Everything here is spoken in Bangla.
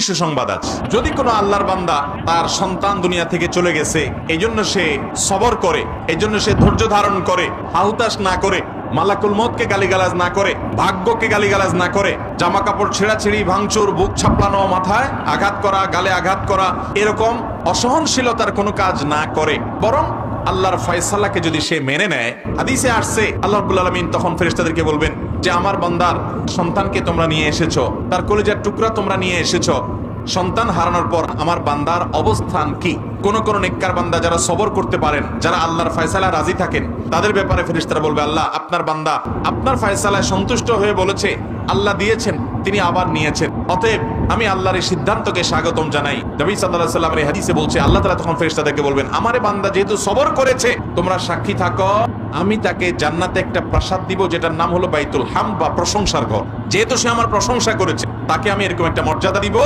একটি সুসংবাদ আছে। যদি কোনো আল্লাহর বান্দা তার সন্তান দুনিয়া থেকে চলে গেছে এই সে সবর করে এই সে ধৈর্য ধারণ করে, হাহুতাশ না করে, মালাকুল মতকে গালিগালাজ না করে, ভাগ্যকে গালিগালাজ না করে জামা কাপড় ছেঁড়াছিড়ি, ভাঙচুর বুক ছাপলানো মাথায় আঘাত করা, গালে আঘাত করা, এরকম অসহনশীলতার কোনো কাজ না করে, বরং আল্লাহর ফয়সালাকে যদি সে মেনে নেয়, হাদিসে আসছে, আল্লাহ রাব্বুল আলামিন তখন ফেরেশতাদেরকে বলবেন যে আমার বন্দার সন্তানকে তোমরা নিয়ে এসেছ, তার কলেজার টুকরা তোমরা নিয়ে এসেছ, সন্তান হারানোর পর আমার বান্দার অবস্থান কি? কোন কোন নেককার বান্দা যারা সবর করতে পারেন, যারা আল্লাহর ফয়সালা রাজি থাকেন তাদের ব্যাপারে ফেরেশতারা বলবে, আল্লাহ, আপনার বান্দা, আপনার ফয়সালায় সন্তুষ্ট হয়ে বলেছে, আল্লাহ দিয়েছেন, তিনি আবার নিয়েছেন। অতএব আমি আল্লাহর এই সিদ্ধান্তকে স্বাগতম জানাই। নবী সাল্লাল্লাহু সাল্লামের হাদিসে বলছে, আল্লাহ তাআলা তখন ফেরেশতাদেরকে বলবেন, আমারে বান্দা যেহেতু সবর করেছে, তোমরা সাক্ষী থাকো, আমি তাকে জান্নাতে একটা প্রাসাদ দিব, যেটার নাম হলো বাইতুল হাম বা প্রশংসার ঘর। যেহেতু সে আমার প্রশংসা করেছে, তাকে আমি এরকম একটা মর্যাদা দিব